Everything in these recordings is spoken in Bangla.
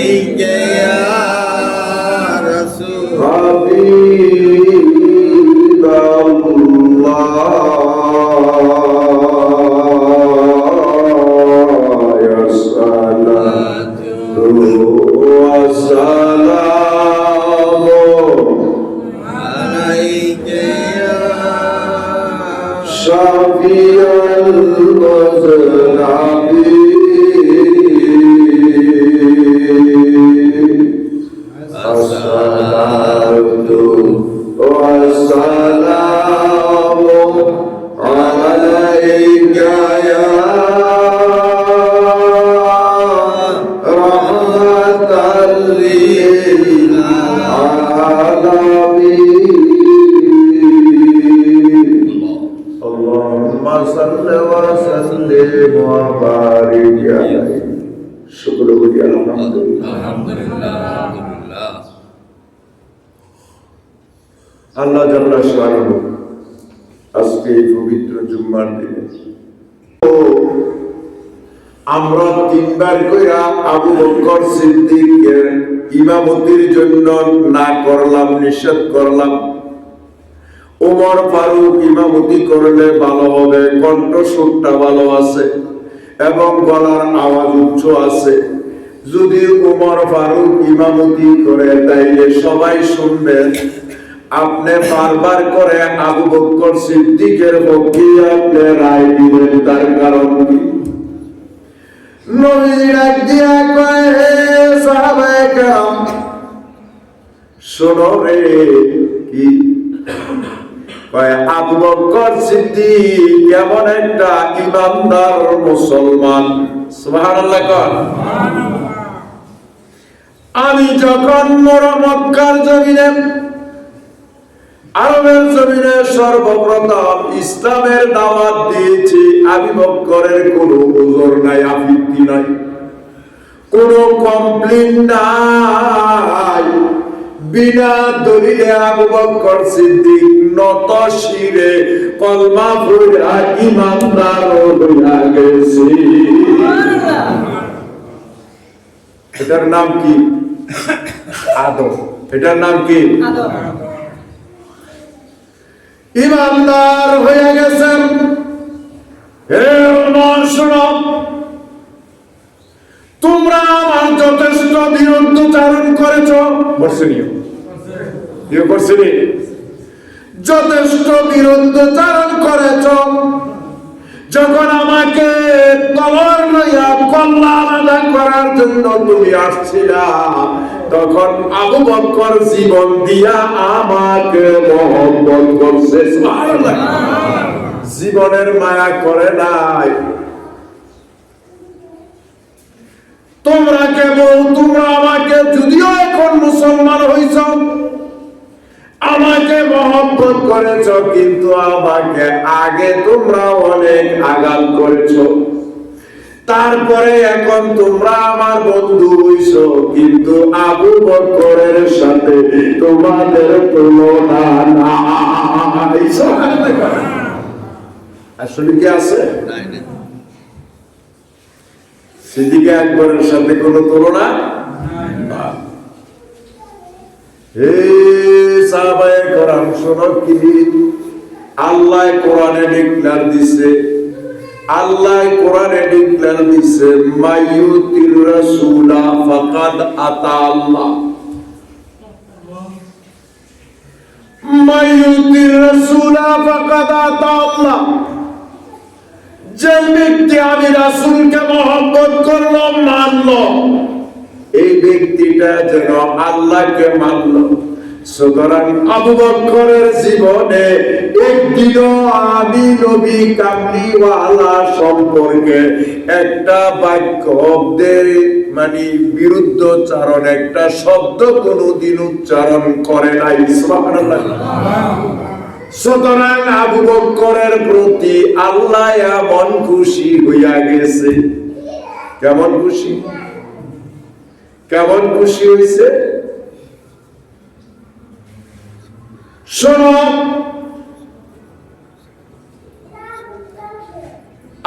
ninguém. صل وسلم وبارك عليه শাহরু আজকে এই পবিত্র জুম্মার দিনে। আমরা তিনবার কইরা আবু বকর সিদ্দিকের ইমামতির জন্য না করলাম, নিষেধ করলাম। ওমর ফারুক ইমামতি করলে ভালো হবে, কণ্ঠস্বরটা ভালো আছে এবং গলার আওয়াজ উচ্চ আছে। যদি ওমর ফারুক ইমামতি করে, তাইলে সবাই শুনবেন আপনি বারবার করে আবু বকর সিদ্দিকের পক্ষে আপনি রায় দিলেন তার কারণ কি? নবীজি ডাক দিয়া কয়, হে সাহাবায়ে কেরাম, শোনো রে, কি? কয়, আবু বকর সিদ্দিক এমন একটা ইমানদার মুসলমান। সুবহানাল্লাহ কর আমি যখন মোর মক্কার জমিনে আরবের জমিনে সর্বপ্রথম ইসলামের দাওয়াত দিয়েছি আবি বক্করের কোনো ওজোর নাই আপত্তি নাই। কোনো কমপ্লেন নাই। বিনা দলিলে আবু বকর সিদ্দিক নত শিরে কলমা পড়া ইমানদার হইয়া গেছে। এটার নাম কি? আদব। এটার নাম কি? ইমানদার হয়ে গেছেন। তোমরা আমার যথেষ্ট বিরুদ্ধচারণ করেছ। বর্ষণীয় যথেষ্ট বিরুদ্ধচারণ করেছ। যখন আমাকে তলর লইয়া কল্লা জন্য তুমি আসছিলা, তখন আবু বকর জীবন দিয়া আমাকে মহব্বত করছে। জীবনের মায়া করে নাই। তোমরা কেবল, তোমরা আমাকে যদিও এখন মুসলমান হইছ, আমাকে মহব্বত করেছ, কিন্তু আমাকে আগে তোমরা অনেক আগাল করেছ। তারপরে এখন তোমরা আমার বন্ধু হইছ কিন্তু আবু বকরের সাথে তোমাদের তুলনা নাই। আসলে কি আছে? সিদ্দিকে আকবরের সাথে কোনো তুলনা? সাহাবায়ে কোরআন শোনো কি? আল্লাহ কোরআনে ডিক্লার দিছে আল্লাহ কোরআনে ডিক্লার দিছে মাইয়ুতির রাসূলা ফাকাদ আতা আল্লাহ। মাইয়ুতির রাসূলা ফাকাদ আতা আল্লাহ। যে ব্যক্তি আমি রাসূলকে মহব্বত করল মানলো। এই ব্যক্তিটা যেন আল্লাহকে মানল। সুতরাং আবু জীবনে আমি নবী কামলিওয়ালা সম্পর্কে একটা বাক্যদের মানে বিরুদ্ধচারণ একটা শব্দ কোনোদিন উচ্চারণ করে নাই। সুতরাং আবু বকরের প্রতি আল্লাহ এমন খুশি হইয়া গেছে। কেমন খুশি? কেমন খুশি হয়েছে শোনো।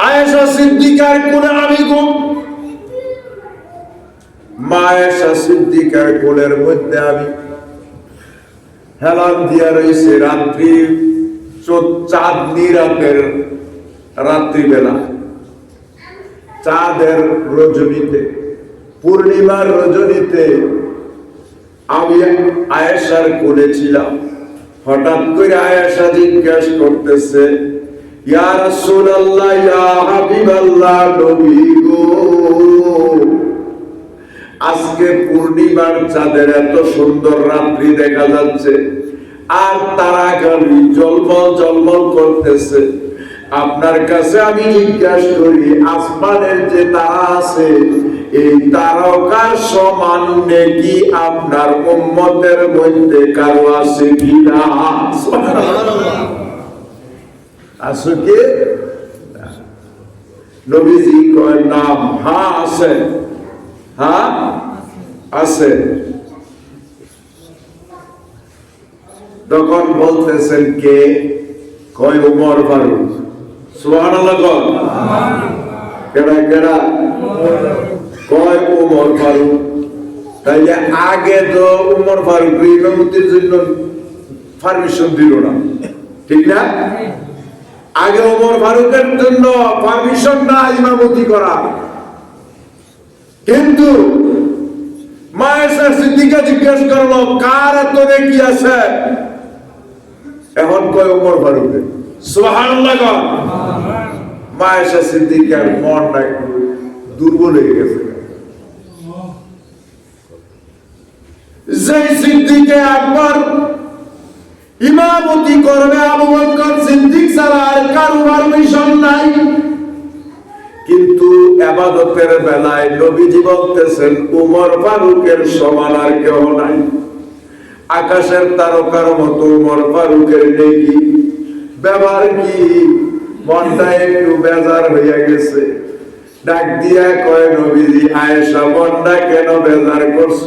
আয়েশা সিদ্দিকার কোলে আমি ঘুম। মা আয়েশা সিদ্দিকার কোলের মধ্যে আমি। হেলান দিয়া রয়েছে রাত্রি চাঁদনি রাতের রাত্রিবেলা। চাঁদের রজনীতে, পূর্ণিমার রজনীতে আমি আয়েশার কোলে ছিলাম। হঠাৎ করে আয়েশা জিজ্ঞাসা করতেছে, ইয়া রাসূলুল্লাহ, ইয়া হাবিবাল্লাহ, নবী গো, আজকে পূর্ণিমার চাঁদের এত সুন্দর রাত্রি দেখা যাচ্ছে, আর তারা গাড়ি জলমল জলমল করতেছে। আপনার কাছে আমি জিজ্ঞাসা করি, আসমানের যে তারা আছে এই তারকার সমান নেকি আপনার উম্মতের মধ্যে কারও আছে কিনা আছে কি? নবীজি কয় নাম হ্যাঁ আছে। হ্যাঁ আছে। তখন বলতেছেন কে? কয় উমর ফারুক। সুবহানাল্লাহ কেডা কেডা? কয় উমর ফারুক। তাইলে আগে তো উমর ফারুক ইমামতির জন্য পারমিশন দিল না। ঠিক না? আগে ওমর ফারুকের জন্য পারমিশন না ইমামতি করা। কিন্তু মায়ের সিদ্দিকা জিজ্ঞেস করল, কার এত কি আছে? এখন কয় ওমর ফারুকে সুবহানাল্লাহ মায়ের সিদ্দিকার মন একটু দুর্বল হয়ে গেছে। যে সিদ্দিকে উমর ফারুকের সমান আর কেউ নাই। আকাশের তারকার মতো উমর ফারুকের নেকি। ব্যবহার কি? মনটা একটু বেজার হইয়া গেছে। ডাক দিয়া কয়, নবীজি, আয়েশা, মনটা কেন বেজার করছ?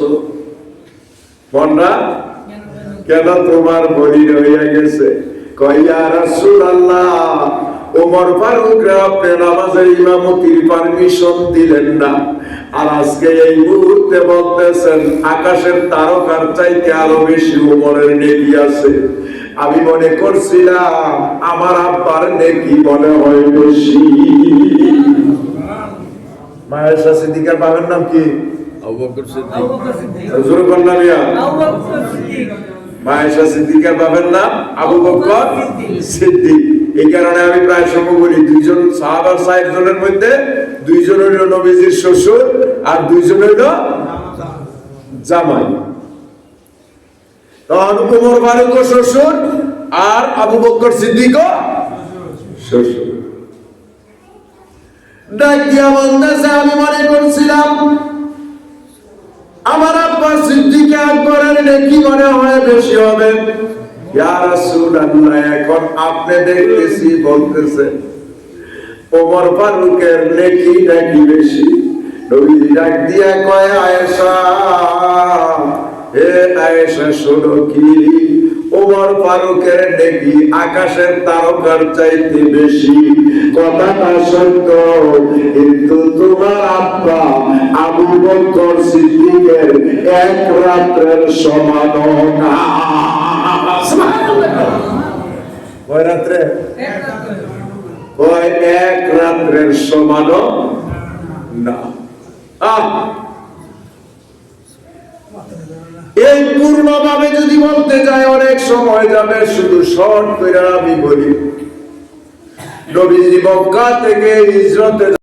কেন তোমার হইয়া গেছে? কইয়া রাসূলুল্লাহ ওমর ফারুক ইমামতির পারমিশন দিলেন না। আর আজকে এই মুহূর্তে বলতেছেন, আকাশের তারকার চাইতে আরও বেশি ওমরের নেকি আছে। আমি মনে করছিলাম, আমার আব্বার নেকি মনে হয় বেশি। মায়ের সিদ্দিকার বাবার নাম কি? আবু বকর সিদ্দিক। জোর কন্যা মায়েশা সিদ্দিকার বাবার নাম আবু বকর সিদ্দিক। এই কারণে আমি প্রায় সময় বলি দুইজন সাহাবার সাহেব জনের মধ্যে দুইজন হইল নবীজির শ্বশুর আর দুইজন হইল জামাই। তখন উমর ফারুক শ্বশুর আর আবু বকর সিদ্দিক শ্বশুর। ডাক দিয়া বলতেছে আমি মনে করছিলাম আমার আব্বা সিদ্দিক আকবরের নেকি মনে হয় বেশি হবে। ইয়া এখন আপনি দেখতেছি বলতেছে, ওমর ফারুকের নেকি নাকি বেশি? ডাক দিয়া কয়, আয়েশা হে আয়েশা, শোনো কি? ওমর ফারুকের নেকি আকাশের তারকার চাইতে বেশি। কথাটা সত্য কিন্তু তোমার আব্বা আবু বকর সিদ্দিকের এক রাত্রের সমান কয় রাত্রে? কয় এক রাত্রের সমান না। আহ! এই পূর্ণভাবে বলতে যায় অনেক সময় যাবে শুধু শর্ট করে আমি বলি। নবীজি মক্কা থেকে হিজরতে